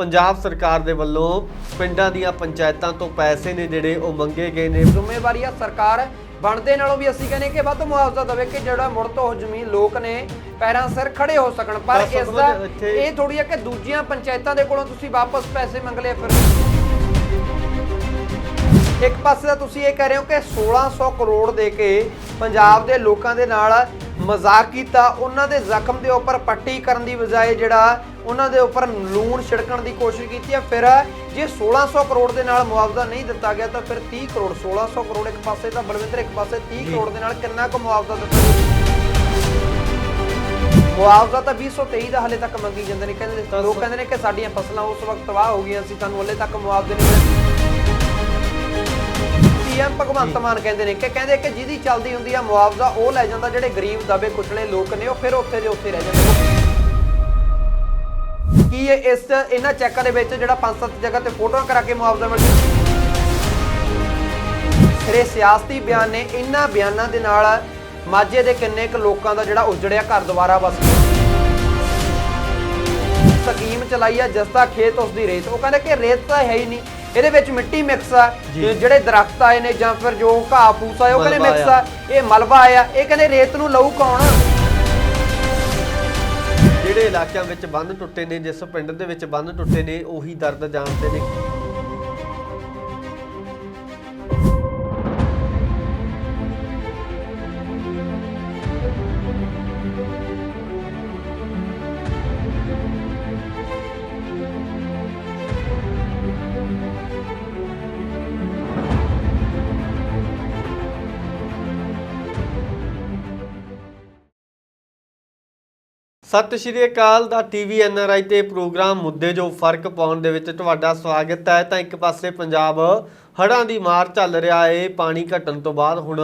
ਪੰਜਾਬ ਸਰਕਾਰ ਦੇ ਵੱਲੋਂ ਪਿੰਡਾਂ ਦੀਆਂ ਪੰਚਾਇਤਾਂ ਤੋਂ ਪੈਸੇ ਨੇ ਜਿਹੜੇ ਉਹ ਮੰਗੇ ਗਏ ਨੇ। ਜ਼ਿੰਮੇਵਾਰੀ ਆ ਸਰਕਾਰ। ਬਣਦੇ ਨਾਲੋਂ ਵੀ ਅਸੀਂ ਕਹਿੰਦੇ ਕਿ ਵੱਧ ਮੁਆਵਜ਼ਾ ਦੇਵੇ ਕਿ ਜਿਹੜਾ ਮੁੜ ਤੋਂ ਉਹ ਜ਼ਮੀਨ ਲੋਕ ਨੇ ਪੈਰਾਂ ਸਿਰ ਖੜੇ ਹੋ ਸਕਣ। ਪਰ ਇਸ ਦਾ ਇਹ ਥੋੜੀ ਹੈ ਕਿ ਦੂਜੀਆਂ ਪੰਚਾਇਤਾਂ ਦੇ ਕੋਲੋਂ ਤੁਸੀਂ ਵਾਪਸ ਪੈਸੇ ਮੰਗ ਲਏ ਫਿਰ। ਇੱਕ ਪਾਸੇ ਤਾਂ ਤੁਸੀਂ ਇਹ ਕਹਿ ਰਹੇ ਹੋ ਕਿ 1600 ਕਰੋੜ ਦੇ ਕੇ ਪੰਜਾਬ ਦੇ ਲੋਕਾਂ ਦੇ ਨਾਲ ਮਜ਼ਾਕ ਕੀਤਾ ਉਹਨਾਂ ਦੇ ਜ਼ਖਮ ਦੇ ਉੱਪਰ ਪੱਟੀ ਕਰਨ ਦੀ ਬਜਾਏ ਜਿਹੜਾ ਉਹਨਾਂ ਦੇ ਉੱਪਰ ਲੂਣ ਛਿੜਕਣ ਦੀ ਕੋਸ਼ਿਸ਼ ਕੀਤੀ ਹੈ। ਫਿਰ ਜੇ 1600 ਕਰੋੜ ਦੇ ਨਾਲ ਮੁਆਵਜ਼ਾ ਨਹੀਂ ਦਿੱਤਾ ਗਿਆ ਤਾਂ ਫਿਰ 30 ਕਰੋੜ 1600 ਕਰੋੜ ਇੱਕ ਪਾਸੇ ਤਾਂ ਬਲਵਿੰਦਰ ਇੱਕ ਪਾਸੇ 30 ਕਰੋੜ ਦੇ ਨਾਲ ਕਿੰਨਾ ਕੁ ਮੁਆਵਜ਼ਾ ਦਿੱਤਾ ਮੁਆਵਜ਼ਾ ਤਾਂ 2023 ਦਾ ਹਲੇ ਤੱਕ ਮੰਗੀ ਜਾਂਦੇ ਨੇ। ਕਹਿੰਦੇ ਲੋਕ ਕਹਿੰਦੇ ਨੇ ਕਿ ਸਾਡੀਆਂ ਫਸਲਾਂ ਉਸ ਵਕਤ ਤਬਾਹ ਹੋ ਗਈਆਂ ਸੀ ਸਾਨੂੰ ਹਲੇ ਤੱਕ ਮੁਆਵਜ਼ੇ ਨਹੀਂ ਮਿਲੇ। ਸੀਐਮ ਭਗਵੰਤ ਮਾਨ ਕਹਿੰਦੇ ਨੇ ਕਿ ਕਹਿੰਦੇ ਕਿ ਜਿਹਦੀ ਚੱਲਦੀ ਹੁੰਦੀ ਆ ਮੁਆਵਜ਼ਾ ਉਹ ਲੈ ਜਾਂਦਾ ਜਿਹੜੇ ਗਰੀਬ, ਦਬੇ, ਕੁਚਲੇ ਲੋਕ ਨੇ, ਉਹ ਫਿਰ ਉੱਥੇ ਦੇ ਉੱਥੇ ਰਹਿ ਜਾਂਦੇ ਕੀ ਇਹ ਇਸ ਇਹਨਾਂ ਚੈੱਕਾਂ ਦੇ ਵਿੱਚ ਜਿਹੜਾ ਪੰਜ ਸੱਤ ਜਗ੍ਹਾ ਤੇ ਫੋਟੋਆਂ ਕਰਾ ਕੇ ਮੁਆਵਜ਼ਾ ਮਿਲ ਜੂ ਸਿਆਸਤੀ ਬਿਆਨ ਨੇ, ਇਹਨਾਂ ਬਿਆਨਾਂ ਦੇ ਨਾਲ ਮਾਝੇ ਦੇ ਕਿੰਨੇ ਕੁ ਲੋਕਾਂ ਦਾ ਜਿਹੜਾ ਉਜੜਿਆ ਘਰ ਦੁਬਾਰਾ ਵਸ ਸਕੀਮ ਚਲਾਈ ਆ, ਜਿਸ ਖੇਤ ਉਸ ਦੀ ਰੇਤ, ਉਹ ਕਹਿੰਦੇ ਕਿ ਰੇਤ ਤਾਂ ਹੈ ਹੀ ਨਹੀਂ। ਇਹਦੇ ਵਿੱਚ ਮਿੱਟੀ ਮਿਕਸ ਆ ਜੀ। ਜਿਹੜੇ ਦਰਖਤ ਆਏ ਨੇ ਜਾਂ ਫਿਰ ਜੋ ਘਾਹ ਫੂਸ ਆਏ ਉਹ ਕਹਿੰਦੇ ਮਿਕਸ ਆ। ਆ ਇਹ ਮਲਬਾ ਆਇਆ ਇਹ ਕਹਿੰਦੇ ਰੇਤ ਨੂੰ ਲਊ ਕੌਣ ਜਿਹੜੇ ਇਲਾਕਿਆਂ ਵਿੱਚ ਬੰਨ ਟੁੱਟੇ ਨੇ ਜਿਸ ਪਿੰਡ ਦੇ ਵਿੱਚ ਬੰਨ ਟੁੱਟੇ ਨੇ ਉਹੀ ਦਰਦ ਜਾਣਦੇ ਨੇ ਸਤਿ ਸ਼੍ਰੀ ਅਕਾਲ ਦਾ ਟੀਵੀ ਐਨਆਰਆਈ ਤੇ ਪ੍ਰੋਗਰਾਮ ਮੁੱਦੇ ਜੋ ਫ਼ਰਕ ਪਾਉਣ ਦੇ ਵਿੱਚ ਤੁਹਾਡਾ ਸਵਾਗਤ ਹੈ। ਤਾਂ ਇੱਕ ਪਾਸੇ ਪੰਜਾਬ ਹੜ੍ਹਾਂ ਦੀ ਮਾਰ ਚੱਲ ਰਿਹਾ ਏ, ਪਾਣੀ ਘਟਣ ਤੋਂ ਬਾਅਦ ਹੁਣ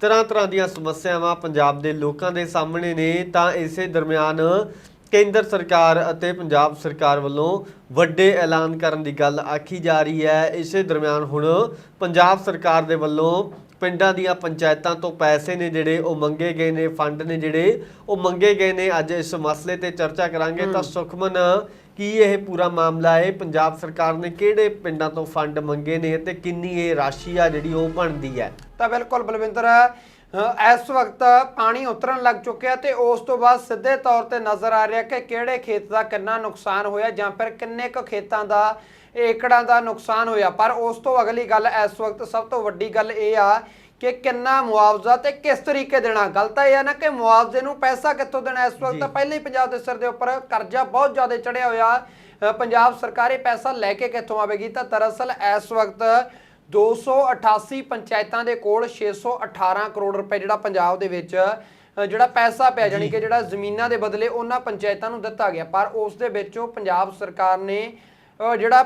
ਤਰ੍ਹਾਂ ਤਰ੍ਹਾਂ ਦੀਆਂ ਸਮੱਸਿਆਵਾਂ ਪੰਜਾਬ ਦੇ ਲੋਕਾਂ ਦੇ ਸਾਹਮਣੇ ਨੇ। ਤਾਂ ਇਸੇ ਦਰਮਿਆਨ ਕੇਂਦਰ ਸਰਕਾਰ ਅਤੇ ਪੰਜਾਬ ਸਰਕਾਰ ਵੱਲੋਂ ਵੱਡੇ ਐਲਾਨ ਕਰਨ ਦੀ ਗੱਲ ਆਖੀ ਜਾ ਰਹੀ ਹੈ। ਇਸੇ ਦਰਮਿਆਨ ਹੁਣ ਪੰਜਾਬ ਸਰਕਾਰ ਦੇ ਵੱਲੋਂ ਪਿੰਡਾਂ ਦੀਆਂ ਪੰਚਾਇਤਾਂ ਤੋਂ ਪੈਸੇ ਨੇ ਜਿਹੜੇ ਉਹ ਮੰਗੇ ਗਏ ਨੇ ਫੰਡ ਨੇ ਜਿਹੜੇ ਉਹ ਮੰਗੇ ਗਏ ਨੇ। ਅੱਜ ਇਸ ਮਸਲੇ ਤੇ ਚਰਚਾ ਕਰਾਂਗੇ ਤਾਂ ਸੁਖਮਨ ਕੀ ਇਹ ਪੂਰਾ ਮਾਮਲਾ ਹੈ? ਪੰਜਾਬ ਸਰਕਾਰ ਨੇ ਕਿਹੜੇ ਪਿੰਡਾਂ ਤੋਂ ਫੰਡ ਮੰਗੇ ਨੇ ਤੇ ਕਿੰਨੀ ਇਹ ਰਾਸ਼ੀ ਆ ਜਿਹੜੀ ਉਹ ਬਣਦੀ ਹੈ? ਤਾਂ ਬਿਲਕੁਲ ਬਲਵਿੰਦਰ ਇਸ ਵਕਤ ਪਾਣੀ ਉਤਰਨ ਲੱਗ ਚੁੱਕਿਆ ਤੇ ਉਸ ਤੋਂ ਬਾਅਦ ਸਿੱਧੇ ਤੌਰ ਤੇ ਨਜ਼ਰ ਆ ਰਿਹਾ ਕਿ ਕਿਹੜੇ ਖੇਤ ਦਾ ਕਿੰਨਾ ਨੁਕਸਾਨ ਹੋਇਆ ਜਾਂ ਫਿਰ ਕਿੰਨੇ ਕੁ ਖੇਤਾਂ ਦਾ ਏਕੜਾਂ ਦਾ ਨੁਕਸਾਨ ਹੋਇਆ। ਪਰ ਉਸ ਤੋਂ ਅਗਲੀ ਗੱਲ ਇਸ ਵਕਤ ਸਭ ਤੋਂ ਵੱਡੀ ਗੱਲ ਇਹ ਆ ਕਿ ਕਿੰਨਾ ਮੁਆਵਜ਼ਾ ਤੇ ਕਿਸ ਤਰੀਕੇ ਦੇਣਾ। ਗੱਲ ਤਾਂ ਇਹ ਆ ਨਾ ਕਿ ਮੁਆਵਜ਼ੇ ਨੂੰ ਪੈਸਾ ਕਿੱਥੋਂ ਦੇਣਾ। ਇਸ ਵਕਤ ਤਾਂ ਪਹਿਲੇ ਹੀ ਪੰਜਾਬ ਦੇ ਸਿਰ ਦੇ ਉੱਪਰ ਕਰਜ਼ਾ ਬਹੁਤ ਜ਼ਿਆਦਾ ਚੜਿਆ ਹੋਇਆ। ਪੰਜਾਬ ਸਰਕਾਰ ਪੈਸਾ ਲੈ ਕੇ ਕਿੱਥੋਂ ਆਵੇਗੀ? ਤਾਂ ਦਰਅਸਲ ਇਸ ਵਕਤ 288 ਪੰਚਾਇਤਾਂ ਦੇ ਕੋਲ 618 ਕਰੋੜ ਰੁਪਏ ਜਿਹੜਾ ਪੰਜਾਬ ਦੇ ਵਿੱਚ ਜਿਹੜਾ ਪੈਸਾ ਪਿਆ ਜਾਣੀ ਕਿ ਜਿਹੜਾ ਜ਼ਮੀਨਾਂ ਦੇ ਬਦਲੇ ਉਹਨਾਂ ਪੰਚਾਇਤਾਂ ਨੂੰ ਦਿੱਤਾ ਗਿਆ। ਪਰ ਉਸ ਦੇ ਵਿੱਚੋਂ ਪੰਜਾਬ ਸਰਕਾਰ ਨੇ ਜਿਹੜਾ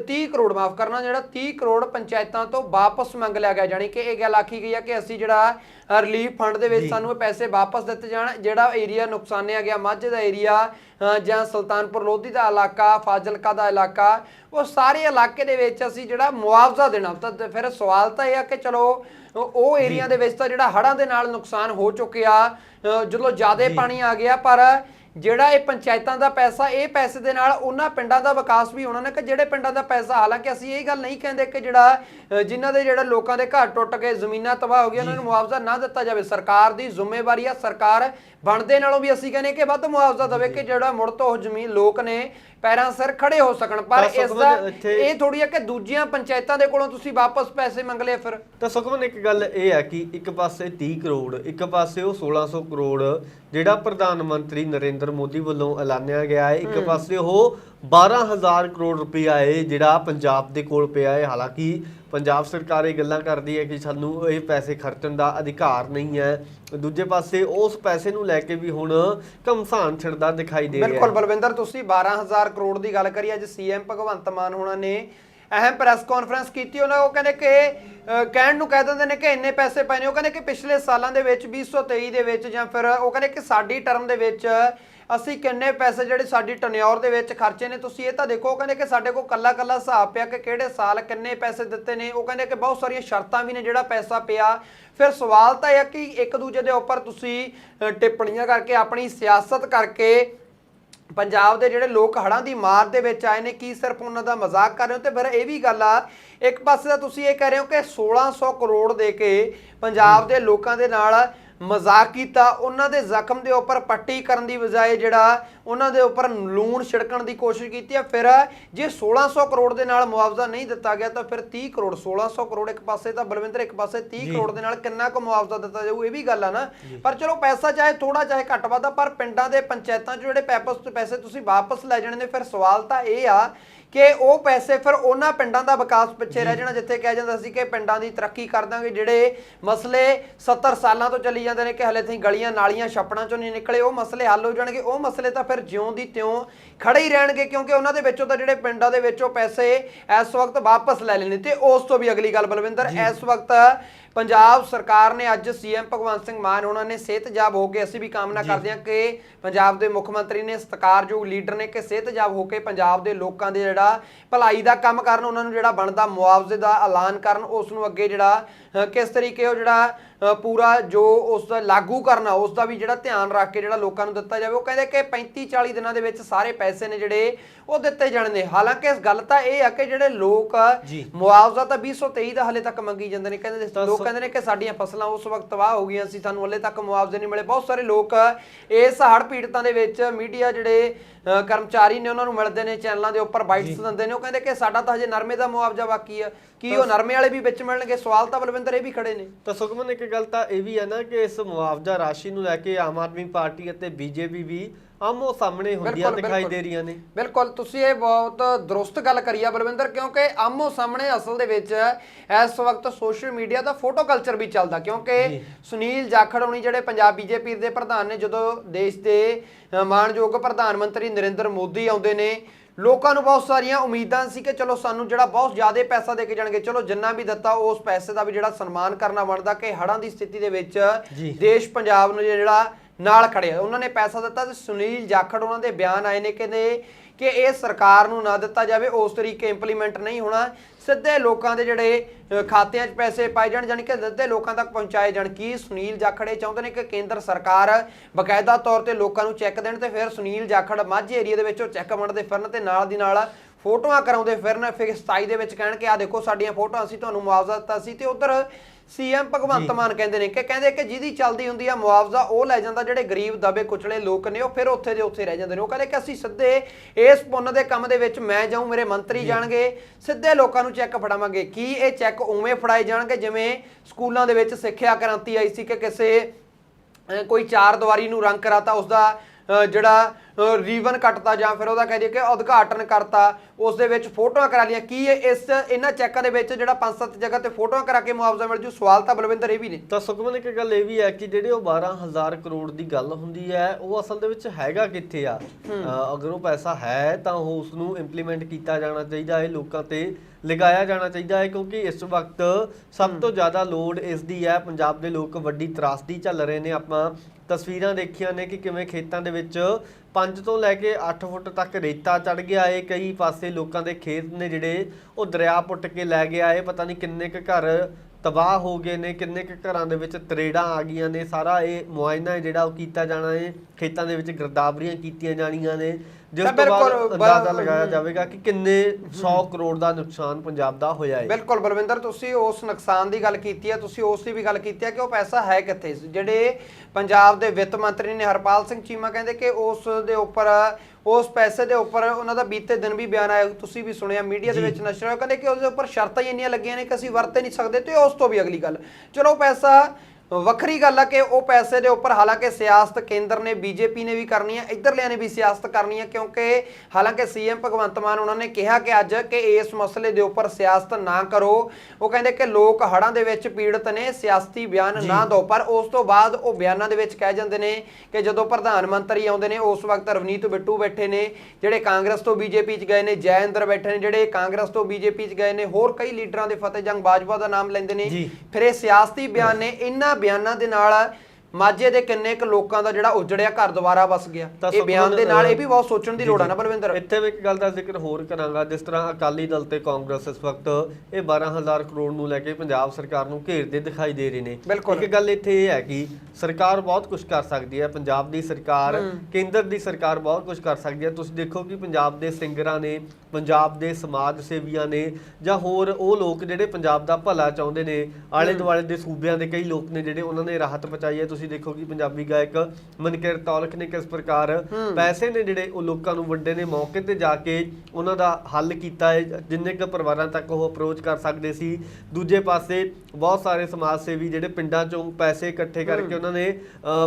30 ਕਰੋੜ ਮਾਫ ਕਰਨਾ ਜਿਹੜਾ 30 ਕਰੋੜ ਪੰਚਾਇਤਾਂ ਤੋਂ ਵਾਪਸ ਮੰਗ ਲਿਆ ਗਿਆ ਜਾਣੀ ਕਿ ਇਹ ਗੱਲ ਆਖੀ ਗਈ ਹੈ ਕਿ ਅਸੀਂ ਜਿਹੜਾ ਰਿਲੀਫ ਫੰਡ ਦੇ ਵਿੱਚ ਸਾਨੂੰ ਇਹ ਪੈਸੇ ਵਾਪਸ ਦਿੱਤੇ ਜਾਣ ਜਿਹੜਾ ਏਰੀਆ ਨੁਕਸਾਨਿਆ ਗਿਆ ਮਾਝੇ ਦਾ ਏਰੀਆ ਜਾਂ ਸੁਲਤਾਨਪੁਰ ਲੋਧੀ ਦਾ ਇਲਾਕਾ ਫਾਜ਼ਿਲਕਾ ਦਾ ਇਲਾਕਾ ਉਹ ਸਾਰੇ ਇਲਾਕੇ ਦੇ ਵਿੱਚ ਅਸੀਂ ਜਿਹੜਾ ਮੁਆਵਜ਼ਾ ਦੇਣਾ। ਤਾਂ ਫਿਰ ਸਵਾਲ ਤਾਂ ਇਹ ਆ ਕਿ ਚਲੋ ਉਹ- ਏਰੀਆ ਦੇ ਵਿੱਚ ਤਾਂ ਜਿਹੜਾ ਹੜ੍ਹਾਂ ਦੇ ਨਾਲ ਨੁਕਸਾਨ ਹੋ ਚੁੱਕਿਆ ਜਦੋਂ ਜ਼ਿਆਦਾ ਪਾਣੀ ਆ ਗਿਆ ਪਰ ਜਿਹੜਾ ਇਹ ਪੰਚਾਇਤਾਂ ਦਾ ਪੈਸਾ ਇਹ ਪੈਸੇ ਦੇ ਨਾਲ ਉਹਨਾਂ ਪਿੰਡਾਂ ਦਾ ਵਿਕਾਸ ਵੀ ਹੋਣਾ ਨਾ ਕਿ ਜਿਹੜੇ ਪਿੰਡਾਂ ਦਾ ਪੈਸਾ ਹਾਲਾਂਕਿ ਅਸੀਂ ਇਹ ਗੱਲ ਨਹੀਂ ਕਹਿੰਦੇ ਕਿ ਜਿਹੜਾ ਜਿਨ੍ਹਾਂ ਦੇ ਜਿਹੜਾ ਲੋਕਾਂ ਦੇ ਘਰ ਟੁੱਟ ਗਏ ਜ਼ਮੀਨਾਂ ਤਬਾਹ ਹੋ ਗਈਆਂ ਉਹਨਾਂ ਨੂੰ ਮੁਆਵਜ਼ਾ ਨਾ ਦਿੱਤਾ ਜਾਵੇ। ਸਰਕਾਰ ਦੀ ਜ਼ਿੰਮੇਵਾਰੀ ਆ ਸਰਕਾਰ ਬਣਦੇ ਨਾਲੋਂ ਵੀ ਅਸੀਂ ਕਹਿੰਦੇ ਕਿ ਵੱਧ ਮੁਆਵਜ਼ਾ ਦੇਵੇ ਕਿ ਜਿਹੜਾ ਮੁੜ ਤੋਂ ਉਹ ਜ਼ਮੀਨ ਲੋਕ ਨੇ ਪੈਰਾਂ ਸਿਰ ਖੜੇ ਹੋ ਸਕਣ ਪਰ ਤਾਂ ਇਸ ਦਾ ਸੁਖਮਨ ਇੱਥੇ- ਇਹ ਥੋੜੀ ਹੈ ਕਿ ਦੂਜੀਆਂ ਪੰਚਾਇਤਾਂ ਦੇ ਕੋਲੋਂ ਤੁਸੀਂ ਵਾਪਸ ਪੈਸੇ ਮੰਗ ਲਏ ਫਿਰ? ਤਾਂ ਸੁਖਮਨ ਇੱਕ ਗੱਲ ਇਹ ਹੈ ਕਿ ਇੱਕ ਪਾਸੇ 30 ਕਰੋੜ ਇੱਕ ਪਾਸੇ ਉਹ 1600 ਕਰੋੜ ਜਿਹੜਾ ਪ੍ਰਧਾਨ ਮੰਤਰੀ ਨਰਿੰਦਰ ਮੋਦੀ ਵੱਲੋਂ ਐਲਾਨਿਆ ਗਿਆ ਹੈ ਇੱਕ ਪਾਸੇ ਉਹ 12000 ਕਰੋੜ ਰੁਪਇਆ ਹੈ ਜਿਹੜਾ ਪੰਜਾਬ ਦੇ ਕੋਲ ਪਿਆ ਹੈ। ਹਾਲਾਂਕਿ ਪੰਜਾਬ ਸਰਕਾਰ ਇਹ ਗੱਲਾਂ ਕਰਦੀ ਹੈ ਕਿ ਸਾਨੂੰ ਇਹ ਪੈਸੇ ਖਰਚਣ ਦਾ ਅਧਿਕਾਰ ਨਹੀਂ ਹੈ। ਦੂਜੇ ਪਾਸੇ ਉਸ ਪੈਸੇ ਨੂੰ ਲੈ ਕੇ ਵੀ ਹੁਣ ਘਮਸਾਨ ਛਿੜਦਾ ਦਿਖਾਈ ਦੇ ਰਿਹਾ ਬਿਲਕੁਲ ਬਲਵਿੰਦਰ, ਤੁਸੀਂ 12000 ਕਰੋੜ ਦੀ ਗੱਲ ਕਰੀ। ਅੱਜ ਸੀਐਮ ਭਗਵੰਤ ਮਾਨ ਹੋਣਾ ਨੇ ਅਹਿਮ ਪ੍ਰੈਸ ਕਾਨਫਰੰਸ ਕੀਤੀ ਉਹਨਾਂ ਉਹ ਕਹਿੰਦੇ ਕਿ ਕਹਿਣ ਨੂੰ ਕਹਿ ਦਿੰਦੇ ਨੇ ਕਿ ਇੰਨੇ ਪੈਸੇ ਪਏ ਨੇ। ਉਹ ਕਹਿੰਦੇ ਕਿ ਪਿਛਲੇ ਸਾਲਾਂ ਦੇ ਵਿੱਚ 2023 ਦੇ ਵਿੱਚ ਜਾਂ ਫਿਰ ਉਹ ਕਹਿੰਦੇ ਕਿ ਸਾਡੀ ਟਰਮ ਦੇ ਵਿੱਚ ਅਸੀਂ ਕਿੰਨੇ ਪੈਸੇ ਜਿਹੜੇ ਸਾਡੀ ਟਨਿਓਰ ਦੇ ਵਿੱਚ ਖਰਚੇ ਨੇ, ਤੁਸੀਂ ਇਹ ਤਾਂ ਦੇਖੋ, ਉਹ ਕਹਿੰਦੇ ਕਿ ਸਾਡੇ ਕੋਲ ਕੱਲਾ ਕੱਲਾ ਹਿਸਾਬ ਪਿਆ ਕਿ ਕਿਹੜੇ ਸਾਲ ਕਿੰਨੇ ਪੈਸੇ ਦਿੱਤੇ ਨੇ। ਉਹ ਕਹਿੰਦੇ ਕਿ ਬਹੁਤ ਸਾਰੀਆਂ ਸ਼ਰਤਾਂ ਵੀ ਨੇ ਜਿਹੜਾ ਪੈਸਾ ਪਿਆ। ਫਿਰ ਸਵਾਲ ਤਾਂ ਇਹ ਹੈ ਕਿ ਇੱਕ ਦੂਜੇ ਦੇ ਉੱਪਰ ਤੁਸੀਂ ਟਿੱਪਣੀਆਂ ਕਰਕੇ, ਆਪਣੀ ਸਿਆਸਤ ਕਰਕੇ ਪੰਜਾਬ ਦੇ ਜਿਹੜੇ ਲੋਕ ਹੜ੍ਹਾਂ ਦੀ ਮਾਰ ਦੇ ਵਿੱਚ ਆਏ ਨੇ, ਕੀ ਸਿਰਫ ਉਹਨਾਂ ਦਾ ਮਜ਼ਾਕ ਕਰ ਰਹੇ ਹੋ? ਤੇ ਫਿਰ ਇਹ ਵੀ ਗੱਲ ਆ, ਇੱਕ ਪਾਸੇ ਤਾਂ ਤੁਸੀਂ ਇਹ ਕਹਿ ਰਹੇ ਹੋ ਕਿ 1600 ਕਰੋੜ ਦੇ ਕੇ ਪੰਜਾਬ ਦੇ ਲੋਕਾਂ ਦੇ ਨਾਲ ਮਜ਼ਾਕ ਕੀਤਾ ਉਹਨਾਂ ਦੇ ਜ਼ਖਮ ਦੇ ਉੱਪਰ ਪੱਟੀ ਕਰਨ ਦੀ ਬਜਾਏ ਜਿਹੜਾ ਉਹਨਾਂ ਦੇ ਉੱਪਰ ਲੂਣ ਛਿੜਕਣ ਦੀ ਕੋਸ਼ਿਸ਼ ਕੀਤੀ ਹੈ ਫਿਰ ਜੇ 1600 ਕਰੋੜ ਦੇ ਨਾਲ ਮੁਆਵਜ਼ਾ ਨਹੀਂ ਦਿੱਤਾ ਗਿਆ ਤਾਂ ਫਿਰ 30 ਕਰੋੜ 1600 ਕਰੋੜ ਇੱਕ ਪਾਸੇ ਤਾਂ ਬਲਵਿੰਦਰ ਇੱਕ ਪਾਸੇ 30 ਕਰੋੜ ਦੇ ਨਾਲ ਕਿੰਨਾ ਕੁ ਮੁਆਵਜ਼ਾ ਦਿੱਤਾ ਜਾਊ ਇਹ ਵੀ ਗੱਲ ਆ ਨਾ। ਪਰ ਚਲੋ ਪੈਸਾ ਚਾਹੇ ਥੋੜਾ ਚਾਹੇ ਘੱਟ ਵਾਧਾ ਪਰ ਪਿੰਡਾਂ ਦੇ ਪੰਚਾਇਤਾਂ 'ਚ ਜਿਹੜੇ ਪੈਪਸ ਪੈਸੇ ਤੁਸੀਂ ਵਾਪਸ ਲੈ ਜਾਣੇ ਨੇ ਫਿਰ ਸਵਾਲ ਤਾਂ ਇਹ ਆ ਕਿ ਉਹ ਪੈਸੇ ਫਿਰ ਉਹਨਾਂ ਪਿੰਡਾਂ ਦਾ ਵਿਕਾਸ ਪਿੱਛੇ ਰਹਿ ਜਾਣਾ ਜਿੱਥੇ ਕਿਹਾ ਜਾਂਦਾ ਸੀ ਕਿ ਪਿੰਡਾਂ ਦੀ ਤਰੱਕੀ ਕਰ ਦਾਂਗੇ ਜਿਹੜੇ ਮਸਲੇ 70 ਸਾਲਾਂ ਤੋਂ ਚੱਲੀ ਜਾਂਦੇ ਨੇ ਕਿ ਹਲੇ ਤਾਈਂ ਗਲੀਆਂ ਨਾਲੀਆਂ ਛੱਪੜਾਂ ਚੋਂ ਨਹੀਂ ਨਿਕਲੇ ਉਹ ਮਸਲੇ ਹੱਲ ਹੋ ਜਾਣਗੇ। ਉਹ ਮਸਲੇ ਤਾਂ ਫਿਰ ਜਿਉਂ ਦੀ ਤਿਉਂ ਖੜੇ ਹੀ ਰਹਿਣਗੇ ਕਿਉਂਕਿ ਉਹਨਾਂ ਦੇ ਵਿੱਚੋਂ ਤਾਂ ਜਿਹੜੇ ਪਿੰਡਾਂ ਦੇ ਵਿੱਚੋਂ ਪੈਸੇ ਇਸ ਵਕਤ ਵਾਪਸ ਲੈ ਲੈਣੇ ਤੇ ਉਸ ਤੋਂ ਵੀ ਅਗਲੀ ਗੱਲ ਬਲਵਿੰਦਰ ਇਸ ਵਕਤ ਪੰਜਾਬ ਸਰਕਾਰ ਨੇ ਅੱਜ ਸੀਐਮ ਭਗਵੰਤ ਸਿੰਘ ਮਾਨ ਉਹਨਾਂ ਨੇ ਸਿਹਤਯਾਬ ਹੋ ਕੇ ਅਸੀਂ ਵੀ ਕਾਮਨਾ ਕਰਦੇ ਹਾਂ ਕਿ ਪੰਜਾਬ ਦੇ ਮੁੱਖ ਮੰਤਰੀ ਨੇ ਸਤਿਕਾਰਯੋਗ ਲੀਡਰ ਨੇ ਕਿ ਸਿਹਤਯਾਬ ਹੋ ਕੇ ਪੰਜਾਬ ਦੇ ਲੋਕਾਂ ਦੇ ਜਿਹੜਾ ਭਲਾਈ ਦਾ ਕੰਮ ਕਰਨ ਉਹਨਾਂ ਨੂੰ ਜਿਹੜਾ ਬਣਦਾ ਮੁਆਵਜ਼ੇ ਦਾ ਐਲਾਨ ਕਰਨ ਉਸ ਨੂੰ ਅੱਗੇ ਜਿਹੜਾ ਕਿਸ ਤਰੀਕੇ ਉਹ ਜਿਹੜਾ ਪੂਰਾ ਜੋ ਉਸ ਦਾ ਲਾਗੂ ਕਰਨਾ ਉਸ ਦਾ ਵੀ ਜਿਹੜਾ ਧਿਆਨ ਰੱਖ ਕੇ ਜਿਹੜਾ ਲੋਕਾਂ ਨੂੰ ਦਿੱਤਾ ਜਾਵੇ ਉਹ ਕਹਿੰਦੇ ਕਿ 35 40 ਦਿਨਾਂ ਦੇ ਵਿੱਚ ਸਾਰੇ ਪੈਸੇ ਨੇ ਜਿਹੜੇ ਉਹ ਦਿੱਤੇ ਜਾਣੇ ਨੇ। ਹਾਲਾਂਕਿ ਇਸ ਗੱਲ ਤਾਂ ਇਹ ਆ ਕਿ ਜਿਹੜੇ ਲੋਕ। ਮੁਆਵਜ਼ਾ ਤਾਂ 2023 ਦਾ ਹਲੇ ਤੱਕ ਮੰਗੀ ਜਾਂਦੇ ਨੇ। ਕਹਿੰਦੇ ਲੋਕ ਕਹਿੰਦੇ ਨੇ ਕਿ ਸਾਡੀਆਂ ਫਸਲਾਂ ਉਸ ਵਕਤ ਤਬਾਹ ਹੋ ਗਈਆਂ ਸੀ ਸਾਨੂੰ ਹਲੇ ਤੱਕ ਮੁਆਵਜ਼ੇ ਨਹੀਂ ਮਿਲੇ। ਬਹੁਤ ਸਾਰੇ ਲੋਕ ਇਸ ਹੜ੍ਹ ਪੀੜਤਾਂ ਦੇ ਵਿੱਚ ਮੀਡੀਆ ਜਿਹੜੇ ਕਰਮਚਾਰੀ ਨੇ ਉਹਨਾਂ ਨੂੰ ਮਿਲਦੇ ਨੇ ਚੈਨਲਾਂ ਦੇ ਉੱਪਰ ਬਾਈਟਸ ਦਿੰਦੇ ਨੇ। ਉਹ ਕਹਿੰਦੇ ਕਿ ਸਾਡਾ ਤਾਂ ਹਜੇ ਨਰਮੇ ਦਾ ਮੁਆਵਜ਼ਾ ਬਾਕੀ ਆ। ਕੀ ਉਹ ਨਰਮੇ ਵਾਲੇ ਵੀ ਵਿੱਚ ਮਿਲਣਗੇ? ਸਵਾਲ ਤਾਂ ਬਲਵਿੰਦਰ ਇਹ ਵੀ ਖੜੇ ਨੇ। ਤਾਂ ਸੁਖਮਨ ਇੱਕ ਗੱਲ ਤਾਂ ਇਹ ਵੀ ਹੈ ਨਾ ਕਿ ਇਸ ਮੁਆਵਜ਼ਾ ਰਾਸ਼ੀ ਨੂੰ ਲੈ ਕੇ ਆਮ ਆਦਮੀ ਪਾਰਟੀ ਅਤੇ ਬੀਜੇਪੀ ਵੀ ਆਮੋ ਸਾਹਮਣੇ ਹੁੰਦੀਆਂ ਦਿਖਾਈ। ਦੇ ਰਹੀਆਂ ਨੇ ਬਿਲਕੁਲ ਤੁਸੀਂ ਇਹ ਬਹੁਤ ਦਰੁਸਤ ਗੱਲ ਕਰੀ ਆ ਬਲਵਿੰਦਰ ਕਿਉਂਕਿ ਆਮੋ ਸਾਹਮਣੇ ਅਸਲ ਦੇ ਵਿੱਚ ਇਸ ਵਕਤ ਸੋਸ਼ਲ ਮੀਡੀਆ ਦਾ ਫੋਟੋ ਕਲਚਰ ਵੀ ਚੱਲਦਾ ਕਿਉਂਕਿ ਸੁਨੀਲ ਜਾਖੜ ਹੋਣੀ ਜਿਹੜੇ ਪੰਜਾਬ ਬੀਜੇਪੀ ਦੇ ਪ੍ਰਧਾਨ ਨੇ ਜਦੋਂ ਦੇਸ਼ ਦੇ ਅ, ਮਾਣਯੋਗ ਪ੍ਰਧਾਨ ਮੰਤਰੀ ਨਰਿੰਦਰ ਮੋਦੀ ਆਉਂਦੇ ਨੇ ਲੋਕਾਂ ਨੂੰ ਬਹੁਤ ਸਾਰੀਆਂ ਉਮੀਦਾਂ ਸੀ ਕਿ ਚਲੋ ਸਾਨੂੰ ਜਿਹੜਾ ਬਹੁਤ ਜ਼ਿਆਦਾ ਪੈਸਾ ਦੇ ਕੇ ਜਾਣਗੇ ਚਲੋ ਜਿੰਨਾ ਵੀ ਦਿੱਤਾ ਉਸ ਪੈਸੇ ਦਾ ਵੀ ਜਿਹੜਾ ਸਨਮਾਨ ਕਰਨਾ ਬਣਦਾ ਕਿ ਹੜ੍ਹਾਂ ਦੀ ਸਥਿਤੀ ਦੇ ਵਿੱਚ। ਦੇਸ਼ ਪੰਜਾਬ ਨੂੰ ਜਿਹੜਾ ਨਾਲ ਖੜੇ ਆ। ਉਹਨਾਂ ਨੇ ਪੈਸਾ ਦਿੱਤਾ ਤੇ ਸੁਨੀਲ ਜਾਖੜ ਉਹਨਾਂ ਦੇ ਬਿਆਨ ਆਏ ਨੇ ਕਹਿੰਦੇ ਕਿ ਇਹ ਸਰਕਾਰ ਨੂੰ ਨਾ ਦਿੱਤਾ ਜਾਵੇ ਉਸ ਤਰੀਕੇ ਇੰਪਲੀਮੈਂਟ ਨਹੀਂ ਹੋਣਾ ਸਿੱਧੇ ਲੋਕਾਂ ਦੇ ਜਿਹੜੇ ਖਾਤਿਆਂ 'ਚ ਪੈਸੇ ਪਾਏ ਜਾਣ, ਜਾਣੀ ਕਿ ਸਿੱਧੇ ਲੋਕਾਂ ਤੱਕ ਪਹੁੰਚਾਏ ਜਾਣ। ਕੀ ਸੁਨੀਲ ਜਾਖੜ ਇਹ ਚਾਹੁੰਦੇ ਨੇ ਕਿ ਕੇਂਦਰ ਸਰਕਾਰ ਬਕਾਇਦਾ ਤੌਰ ਤੇ ਲੋਕਾਂ ਨੂੰ ਚੈੱਕ ਦੇਣ ਤੇ ਫਿਰ ਸੁਨੀਲ ਜਾਖੜ ਮਾਝੇ ਏਰੀਆ ਦੇ ਵਿੱਚੋਂ ਚੈੱਕ ਵੰਡਦੇ ਫਿਰਨ ਤੇ ਨਾਲ ਦੀ ਨਾਲ ਫੋਟੋਆਂ ਕਰਾਉਂਦੇ ਫਿਰਨ, ਫਿਰ 27 ਦੇ ਵਿੱਚ ਕਹਿਣ ਕਿ ਆ ਦੇਖੋ ਸਾਡੀਆਂ ਫੋਟੋਆਂ ਸੀ ਤੁਹਾਨੂੰ ਮੁਆਵਜ਼ਾ ਦਿੱਤਾ ਸੀ ਤੇ ਉਧਰ ਸੀਐਮ ਭਗਵੰਤ ਮਾਨ ਕਹਿੰਦੇ ਨੇ ਕਿ ਕਹਿੰਦੇ ਕਿ ਜਿਹਦੀ ਚੱਲਦੀ ਹੁੰਦੀ ਆ ਮੁਆਵਜ਼ਾ ਉਹ ਲੈ ਜਾਂਦਾ ਜਿਹੜੇ ਗਰੀਬ ਦਬੇ ਕੁਚਲੇ ਲੋਕ ਨੇ ਉਹ ਫਿਰ ਉੱਥੇ ਦੇ ਉੱਥੇ ਰਹਿ ਜਾਂਦੇ ਨੇ। ਉਹ ਕਹਿੰਦੇ ਕਿ ਅਸੀਂ ਸਿੱਧੇ ਇਸ ਪੁੰਨ ਦੇ ਕੰਮ ਦੇ ਵਿੱਚ ਮੈਂ ਜਾਊਂ ਮੇਰੇ ਮੰਤਰੀ ਜਾਣਗੇ ਸਿੱਧੇ ਲੋਕਾਂ ਨੂੰ ਚੈੱਕ ਫੜਾਵਾਂਗੇ। ਕੀ ਇਹ ਚੈੱਕ ਉਵੇਂ ਫੜਾਏ ਜਾਣਗੇ? ਜਿਵੇਂ ਸਕੂਲਾਂ ਦੇ ਵਿੱਚ ਸਿੱਖਿਆ ਕ੍ਰਾਂਤੀ ਆਈ ਸੀ ਕਿ ਕਿਸੇ ਕੋਈ ਚਾਰ ਦੀਵਾਰੀ ਨੂੰ ਰੰਗ ਕਰਾਤਾ ਉਸ ਦਾ ਜਿਹੜਾ ਰੀਵਨ ਕੱਟਤਾ ਜਾਂ ਫਿਰ ਉਹਦਾ ਕਹਿ ਦਈਏ ਕਿ ਉਦਘਾਟਨ ਕਰਤਾ ਉਸ ਦੇ ਵਿੱਚ ਫੋਟੋਆਂ ਕਰਾ ਲਈਆਂ। ਕੀ ਇਹ ਇਸ ਇਹਨਾਂ ਚੈੱਕਾਂ ਦੇ ਵਿੱਚ ਜਿਹੜਾ ਪੰਜ ਸੱਤ ਜਗ੍ਹਾ ਤੇ ਫੋਟੋਆਂ ਕਰਾ ਕੇ ਮੁਆਵਜ਼ਾ ਮਿਲ ਜੂ? ਸਵਾਲ ਤਾਂ ਬਲਵਿੰਦਰ ਇਹ ਵੀ ਨੇ। ਤਾਂ ਸੁਖਮਨ ਇੱਕ ਗੱਲ ਇਹ ਵੀ ਹੈ ਕਿ ਜਿਹੜੇ ਉਹ 12000 ਕਰੋੜ ਦੀ ਗੱਲ ਹੁੰਦੀ ਹੈ ਉਹ ਅਸਲ ਦੇ ਵਿੱਚ ਹੈਗਾ ਕਿੱਥੇ ਆ? ਅਗਰ ਉਹ ਪੈਸਾ ਹੈ ਤਾਂ ਉਹ ਉਸ ਨੂੰ ਇੰਪਲੀਮੈਂਟ ਕੀਤਾ ਜਾਣਾ ਚਾਹੀਦਾ ਹੈ ਲੋਕਾਂ ਤੇ ਲਗਾਇਆ ਜਾਣਾ ਚਾਹੀਦਾ ਹੈ ਕਿਉਂਕਿ ਇਸ ਵਕਤ ਸਭ ਤੋਂ ਜ਼ਿਆਦਾ ਲੋਡ ਇਸ ਦੀ ਹੈ। ਪੰਜਾਬ ਦੇ ਲੋਕ ਵੱਡੀ ਤਰਾਸਦੀ ਚੱਲ ਰਹੇ ਨੇ। ਆਪਾਂ ਤਸਵੀਰਾਂ ਦੇਖੀਆਂ ਨੇ ਕਿ ਕਿਵੇਂ ਖੇਤਾਂ ਦੇ ਵਿੱਚ 5 ਤੋਂ ਲੈ ਕੇ 8 ਫੁੱਟ ਤੱਕ ਰੇਤਾ ਚੜ ਗਿਆ ਏ। ਕਈ ਪਾਸੇ ਲੋਕਾਂ ਦੇ ਖੇਤ ਨੇ ਜਿਹੜੇ ਉਹ ਦਰਿਆ ਪੁੱਟ ਕੇ ਲੈ ਗਿਆ ਏ। ਪਤਾ ਨਹੀਂ ਕਿੰਨੇ ਕੁ ਘਰ ਤਬਾਹ ਹੋ ਗਏ ਨੇ ਕਿੰਨੇ ਕੁ ਘਰਾਂ ਦੇ ਵਿੱਚ ਤਰੇੜਾਂ ਆ ਗਈਆਂ ਨੇ ਸਾਰਾ ਇਹ ਮੁਆਇਨਾ ਜਿਹੜਾ ਉਹ ਕੀਤਾ ਜਾਣਾ ਹੈ ਖੇਤਾਂ ਦੇ ਵਿੱਚ ਗਰਦਾਵਰੀਆਂ ਕੀਤੀਆਂ ਜਾਣੀਆਂ ਨੇ ਜਿਸ ਤਾਂ ਬਾਅਦ ਅੰਦਾਜ਼ਾ ਲਗਾਇਆ ਜਾਵੇਗਾ ਕਿ ਕਿੰਨੇ 100 ਕਰੋੜ ਦਾ ਨੁਕਸਾਨ ਪੰਜਾਬ ਦਾ ਹੋਇਆ ਹੈ। ਬਿਲਕੁਲ ਬਲਵਿੰਦਰ ਤੁਸੀਂ ਉਸ ਨੁਕਸਾਨ ਦੀ ਗੱਲ ਕੀਤੀ ਹੈ ਤੁਸੀਂ ਉਸ ਦੀ ਵੀ ਗੱਲ ਕੀਤੀ ਹੈ ਕਿ ਉਹ ਪੈਸਾ ਹੈ ਕਿੱਥੇ? ਜਿਹੜੇ ਪੰਜਾਬ ਦੇ ਵਿੱਤ ਮੰਤਰੀ ਨੇ ਹਰਪਾਲ ਸਿੰਘ ਚੀਮਾ ਕਹਿੰਦੇ ਕਿ ਉਸ ਦੇ ਉੱਪਰ ਉਸ ਪੈਸੇ ਦੇ ਉੱਪਰ ਉਹਨਾਂ ਦਾ ਬੀਤੇ ਦਿਨ ਵੀ ਬਿਆਨ ਆਇਆ ਤੁਸੀਂ ਵੀ ਸੁਣਿਆ ਮੀਡੀਆ ਦੇ ਵਿੱਚ ਨਸ਼ਰ ਹੋਇਆ ਕਹਿੰਦੇ ਕਿ ਉਹਦੇ ਉੱਪਰ ਸ਼ਰਤਾਂ ਹੀ ਇੰਨੀਆਂ ਲੱਗੀਆਂ ਨੇ ਕਿ ਅਸੀਂ ਵਰਤ ਨਹੀਂ ਸਕਦੇ ਤੇ ਉਸ ਤੋਂ ਵੀ ਅਗਲੀ ਗੱਲ। ਚਲੋ ਪੈਸਾ ਵੱਖਰੀ ਗੱਲ ਆ ਕਿ ਉਹ ਪੈਸੇ ਦੇ ਉੱਪਰ ਹਾਲਾਂਕਿ ਸਿਆਸਤ ਕੇਂਦਰ ਨੇ ਬੀਜੇਪੀ ਨੇ ਵੀ ਕਰਨੀ ਹੈ ਇੱਧਰਲਿਆਂ ਨੇ ਵੀ ਸਿਆਸਤ ਕਰਨੀ ਹੈ ਕਿਉਂਕਿ ਹਾਲਾਂਕਿ ਸੀਐਮ ਭਗਵੰਤ ਮਾਨ ਉਹਨਾਂ ਨੇ ਕਿਹਾ ਕਿ ਅੱਜ ਕਿ ਇਸ ਮਸਲੇ ਦੇ ਉੱਪਰ ਸਿਆਸਤ ਨਾ ਕਰੋ। ਉਹ ਕਹਿੰਦੇ ਕਿ ਲੋਕ ਹੜ੍ਹਾਂ ਦੇ ਵਿੱਚ ਪੀੜਤ ਨੇ ਸਿਆਸਤੀ ਬਿਆਨ ਨਾ ਦਿਓ ਪਰ ਉਸ ਤੋਂ ਬਾਅਦ ਉਹ ਬਿਆਨਾਂ ਦੇ ਵਿੱਚ ਕਹਿ ਜਾਂਦੇ ਨੇ ਕਿ ਜਦੋਂ ਪ੍ਰਧਾਨ ਮੰਤਰੀ ਆਉਂਦੇ ਨੇ ਉਸ ਵਕਤ ਰਵਨੀਤ ਬਿੱਟੂ ਬੈਠੇ ਨੇ ਜਿਹੜੇ ਕਾਂਗਰਸ ਤੋਂ ਬੀਜੇਪੀ 'ਚ ਗਏ ਨੇ ਜੈ ਇੰਦਰ ਬੈਠੇ ਨੇ ਜਿਹੜੇ ਕਾਂਗਰਸ ਤੋਂ ਬੀਜੇਪੀ 'ਚ ਗਏ ਨੇ ਹੋਰ ਕਈ ਲੀਡਰਾਂ ਦੇ ਫਤਿਹ ਜੰਗ ਬਾਜਵਾ ਦਾ ਨਾਮ ਲੈਂਦੇ ਨੇ। ਫਿਰ ਇਹ ਸਿਆਸਤੀ ਬਿਆਨ ਨੇ ਇਹਨਾਂ ਬਿਆਨਾਂ ਦੇ ਨਾਲ ਮਾਝੇ ਦੇ ਕਿੰਨੇ ਕੁ ਲੋਕਾਂ ਦਾ ਜਿਹੜਾ ਉਜੜਿਆ ਘਰ ਦੁਬਾਰਾ ਵਸ ਗਿਆ। ਤਾਂ ਇਹ ਬਿਆਨ ਦੇ ਨਾਲ ਇਹ ਵੀ ਬਹੁਤ ਸੋਚਣ ਦੀ ਲੋੜ ਆ। ਨਾ ਬਲਵਿੰਦਰ? ਇੱਥੇ ਮੈਂ ਇੱਕ ਗੱਲ ਦਾ ਜ਼ਿਕਰ ਹੋਰ ਕਰਾਂਗਾ ਜਿਸ ਤਰ੍ਹਾਂ ਅਕਾਲੀ ਦਲ ਤੇ ਕਾਂਗਰਸ ਇਸ ਵਕਤ ਇਹ 12000 ਕਰੋੜ ਨੂੰ ਲੈ ਕੇ ਪੰਜਾਬ ਸਰਕਾਰ ਨੂੰ ਘੇਰਦੇ ਦਿਖਾਈ ਦੇ ਰਹੇ ਨੇ। ਬਿਲਕੁਲ। ਇੱਕ ਗੱਲ ਇੱਥੇ ਇਹ ਹੈ ਕਿ ਸਰਕਾਰ ਬਹੁਤ ਕੁਝ ਕਰ ਸਕਦੀ ਹੈ ਪੰਜਾਬ ਦੀ ਸਰਕਾਰ ਕੇਂਦਰ ਦੀ ਸਰਕਾਰ ਬਹੁਤ ਕੁਝ ਕਰ ਸਕਦੀ ਹੈ। ਤੁਸੀਂ ਦੇਖੋ ਕਿ ਪੰਜਾਬ ਦੇ ਸਿੰਗਰਾਂ ਨੇ ਪੰਜਾਬ ਦੇ ਸਮਾਜ ਸੇਵੀਆਂ ਨੇ ਜਾਂ ਹੋਰ ਉਹ ਲੋਕ ਜਿਹੜੇ ਪੰਜਾਬ ਦਾ ਭਲਾ ਚਾਹੁੰਦੇ ਨੇ ਆਲੇ ਦੁਆਲੇ ਦੇ ਸੂਬਿਆਂ ਦੇ ਕਈ ਲੋਕ ਨੇ ਜਿਹੜੇ ਉਹਨਾਂ ਨੇ ਰਾਹਤ ਪਹੁੰਚਾਈ ਹੈ। ਤੁਸੀਂ ਦੇਖੋ ਕਿ ਪੰਜਾਬੀ ਗਾਇਕ ਮਨਕਿਰਤ ਔਲਖ ਨੇ ਕਿਸ ਪ੍ਰਕਾਰ ਪੈਸੇ ਨੇ ਜਿਹੜੇ ਉਹ ਲੋਕਾਂ ਨੂੰ ਵੰਡੇ ਨੇ ਮੌਕੇ ਤੇ ਜਾ ਕੇ ਉਹਨਾਂ ਦਾ ਹੱਲ ਕੀਤਾ ਹੈ ਜਿੰਨੇ ਕੁ ਪਰਿਵਾਰਾਂ ਤੱਕ ਉਹ ਅਪਰੋਚ ਕਰ ਸਕਦੇ ਸੀ। ਦੂਜੇ ਪਾਸੇ ਬਹੁਤ ਸਾਰੇ ਸਮਾਜ ਸੇਵੀ ਜਿਹੜੇ ਪਿੰਡਾਂ ਚੋਂ ਪੈਸੇ ਇਕੱਠੇ ਕਰਕੇ ਉਹਨਾਂ ਨੇ